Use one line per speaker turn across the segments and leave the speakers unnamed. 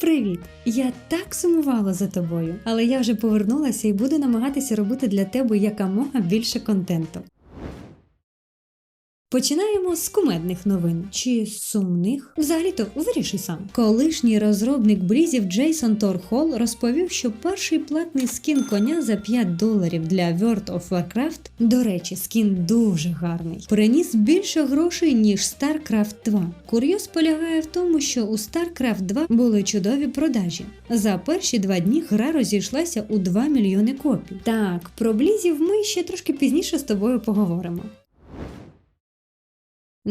Привіт! Я так сумувала за тобою, але я вже повернулася і буду намагатися робити для тебе якомога більше контенту. Починаємо з кумедних новин чи сумних. Взагалі-то вирішуй сам. Колишній розробник брізів Джейсон Торхол розповів, що перший платний скін коня за 5 доларів для World of Warcraft, до речі, скін дуже гарний, приніс більше грошей ніж StarCraft 2. Курйоз полягає в тому, що у StarCraft 2 були чудові продажі. За перші два дні гра розійшлася у 2 мільйони копій. Так, про блізів ми ще трошки пізніше з тобою поговоримо.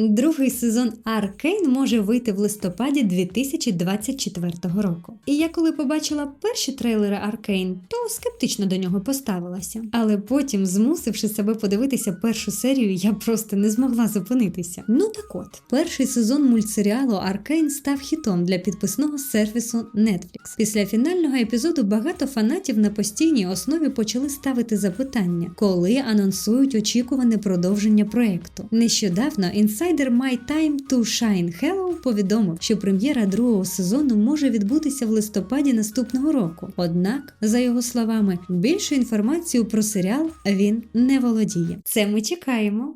Другий сезон Аркейн може вийти в листопаді 2024 року. І я коли побачила перші трейлери Аркейн, то скептично до нього поставилася. Але потім, змусивши себе подивитися першу серію, я просто не змогла зупинитися. Ну так от, перший сезон мультсеріалу Аркейн став хітом для підписного сервісу Netflix. Після фінального епізоду багато фанатів на постійній основі почали ставити запитання, коли анонсують очікуване продовження проекту. Нещодавно інсайдер My Time to Shine Hello повідомив, що прем'єра другого сезону може відбутися в листопаді наступного року. Однак, за його словами, більшу інформацію про серіал він не володіє. Це ми чекаємо.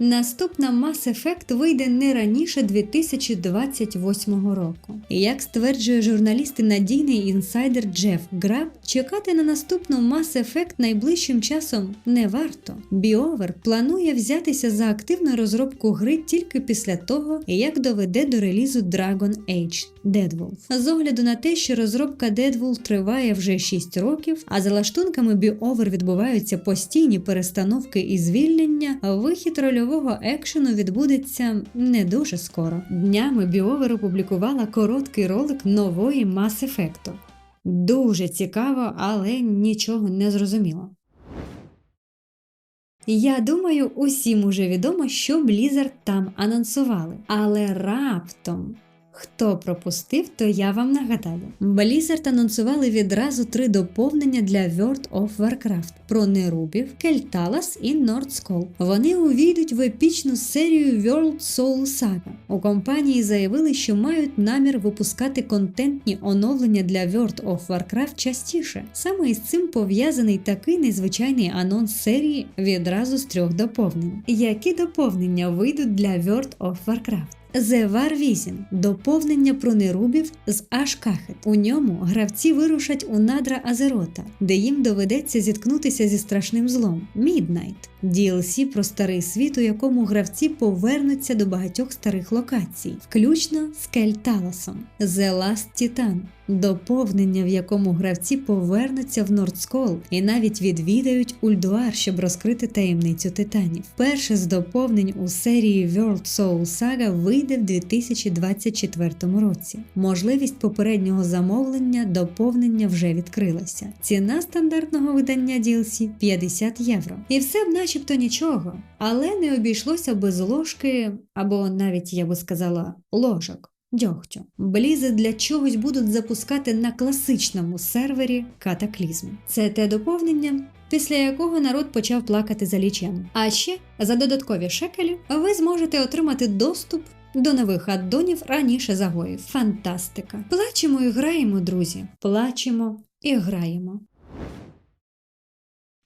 Наступна Mass Effect вийде не раніше 2028 року. Як стверджує журналіст і надійний інсайдер Джеф Граб, чекати на наступну Mass Effect найближчим часом не варто. BioWare планує взятися за активну розробку гри тільки після того, як доведе до релізу Dragon Age Deadwolf. З огляду на те, що розробка Deadwolf триває вже 6 років, а за лаштунками BioWare відбуваються постійні перестановки і звільнення, вихід рольового екшену відбудеться не дуже скоро. Днями Біовер опублікувала короткий ролик нової Mass Effect. Дуже цікаво, але нічого не зрозуміло. Я думаю, усім уже відомо, що Blizzard там анонсували, але раптом. Хто пропустив, то я вам нагадаю. Blizzard анонсували відразу три доповнення для World of Warcraft про нерубів, Кельталас і Нордскол. Вони увійдуть в епічну серію World Soul Saga. У компанії заявили, що мають намір випускати контентні оновлення для World of Warcraft частіше. Саме із цим пов'язаний такий незвичайний анонс серії відразу з трьох доповнень. Які доповнення вийдуть для World of Warcraft? War 8 – доповнення про нерубів з Ашкахет. У ньому гравці вирушать у надра Азерота, де їм доведеться зіткнутися зі страшним злом Midnight. DLC про старий світ, у якому гравці повернуться до багатьох старих локацій, включно з Кельталасом. The Last Titan – доповнення, в якому гравці повернуться в Нордскол і навіть відвідають Ульдуар, щоб розкрити таємницю титанів. Перше з доповнень у серії World Soul Saga вийде в 2024 році. Можливість попереднього замовлення доповнення вже відкрилася. Ціна стандартного видання DLC 50 євро. І все в б начебто нічого, але не обійшлося без ложки, або навіть я би сказала, ложок. Дьогтю. Блізи для чогось будуть запускати на класичному сервері катаклізм. Це те доповнення, після якого народ почав плакати за лічем. А ще за додаткові шекелі ви зможете отримати доступ до нових аддонів раніше загоїв. Фантастика! Плачемо і граємо, друзі. Плачемо і граємо.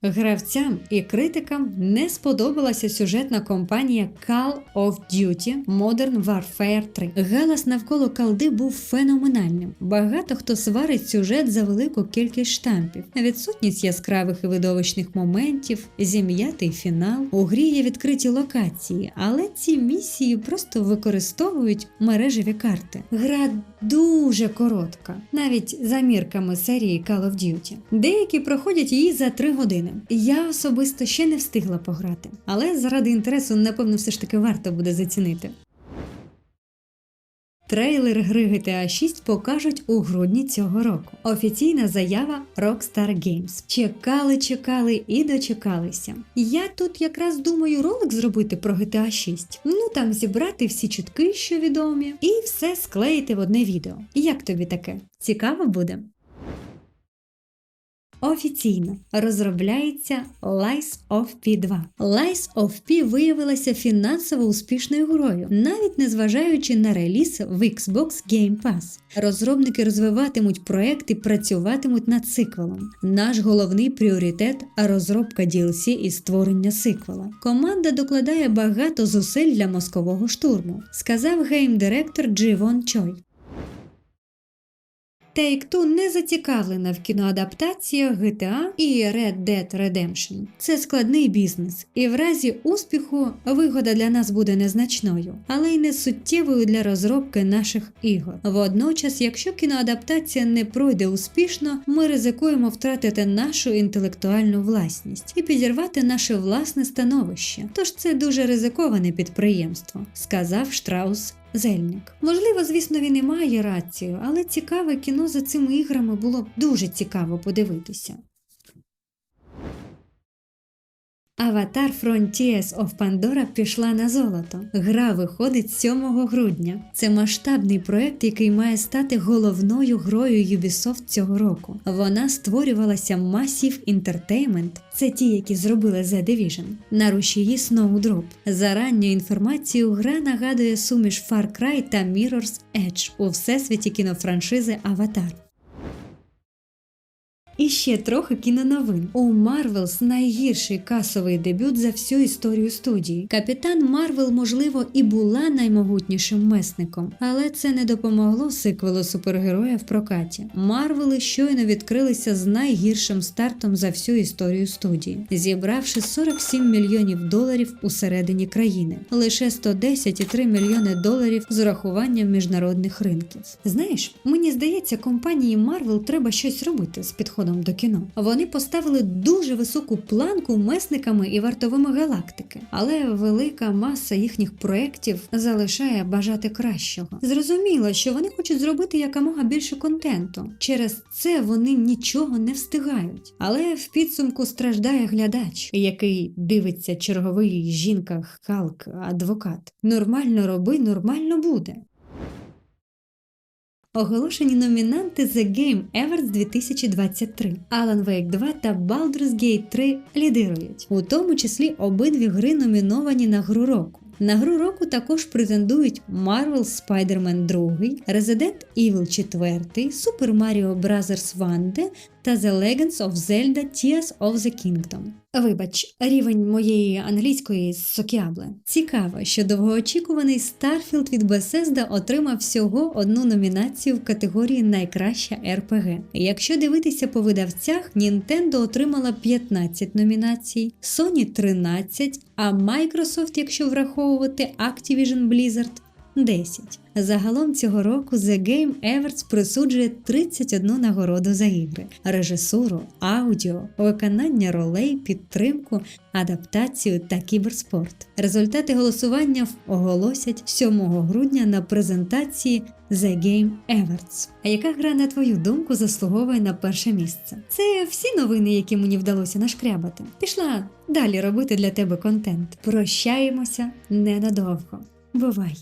Гравцям і критикам не сподобалася сюжетна кампанія Call of Duty Modern Warfare 3. Галас навколо калди був феноменальним. Багато хто сварить сюжет за велику кількість штампів, відсутність яскравих і видовищних моментів, зім'ятий фінал. У грі є відкриті локації, але ці місії просто використовують мережеві карти. Гра дуже коротка, навіть за мірками серії Call of Duty. Деякі проходять її за 3 години. Я особисто ще не встигла пограти, але заради інтересу, напевно, все ж таки варто буде зацінити. Трейлер гри GTA 6 покажуть у грудні цього року. Офіційна заява Rockstar Games. Чекали, чекали і дочекалися. Я тут якраз думаю ролик зробити про GTA 6. Ну там зібрати всі чутки, що відомі, і все склеїти в одне відео. Як тобі таке? Цікаво буде? Офіційно розробляється Lies of P2. Lies of P виявилася фінансово успішною грою, навіть незважаючи на реліз в Xbox Game Pass. Розробники розвиватимуть проект і працюватимуть над сиквелом. Наш головний пріоритет розробка DLC і створення сиквела. Команда докладає багато зусиль для мозкового штурму, сказав гейм-директор Дживон Чой. Take-Two не зацікавлена в кіноадаптаціях GTA і Red Dead Redemption. Це складний бізнес, і в разі успіху вигода для нас буде незначною, але й не суттєвою для розробки наших ігор. Водночас, якщо кіноадаптація не пройде успішно, ми ризикуємо втратити нашу інтелектуальну власність і підірвати наше власне становище. Тож це дуже ризиковане підприємство, сказав Штраус Зельник. Можливо, звісно, він і має рацію, але цікаве кіно за цими іграми було б дуже цікаво подивитися. Аватар Frontiers of Pandora пішла на золото. Гра виходить 7 грудня. Це масштабний проект, який має стати головною грою Ubisoft цього року. Вона створювалася Massive Entertainment, це ті, які зробили The Division, на рушії Snowdrop. За ранньою інформацією, гра нагадує суміш Far Cry та Mirror's Edge у всесвіті кінофраншизи Аватар. І ще трохи кіноновин. У Марвелс найгірший касовий дебют за всю історію студії. Капітан Марвел, можливо, і була наймогутнішим месником, але це не допомогло сиквелу супергероя в прокаті. Марвели щойно відкрилися з найгіршим стартом за всю історію студії, зібравши 47 мільйонів доларів у середині країни, лише 110,3 мільйони доларів з урахуванням міжнародних ринків. Знаєш, мені здається, компанії Марвел треба щось робити з підходом до кіно. Вони поставили дуже високу планку месниками і вартовими галактики, але велика маса їхніх проєктів залишає бажати кращого. Зрозуміло, що вони хочуть зробити якомога більше контенту. Через це вони нічого не встигають. Але в підсумку страждає глядач, який дивиться черговий жінка, Халк, адвокат. Нормально роби, нормально буде. Оголошені номінанти The Game Awards 2023. Alan Wake 2 та Baldur's Gate 3 лідирують. У тому числі обидві гри номіновані на гру року. На гру року також претендують Marvel Spider-Man 2, Resident Evil 4, Super Mario Bros. Wonder та The Legends of Zelda Tears of the Kingdom. Вибач, рівень моєї англійської сокябле. Цікаво, що довгоочікуваний Starfield від Bethesda отримав всього одну номінацію в категорії Найкраща RPG. Якщо дивитися по видавцях, Nintendo отримала 15 номінацій, Sony 13, а Microsoft, якщо враховувати Activision Blizzard, 10. Загалом цього року The Game Awards присуджує 31 нагороду за ігри, режисуру, аудіо, виконання ролей, підтримку, адаптацію та кіберспорт. Результати голосування оголосять 7 грудня на презентації The Game Awards. А яка гра, на твою думку, заслуговує на перше місце? Це всі новини, які мені вдалося нашкрябати. Пішла далі робити для тебе контент. Прощаємося ненадовго. Бувай!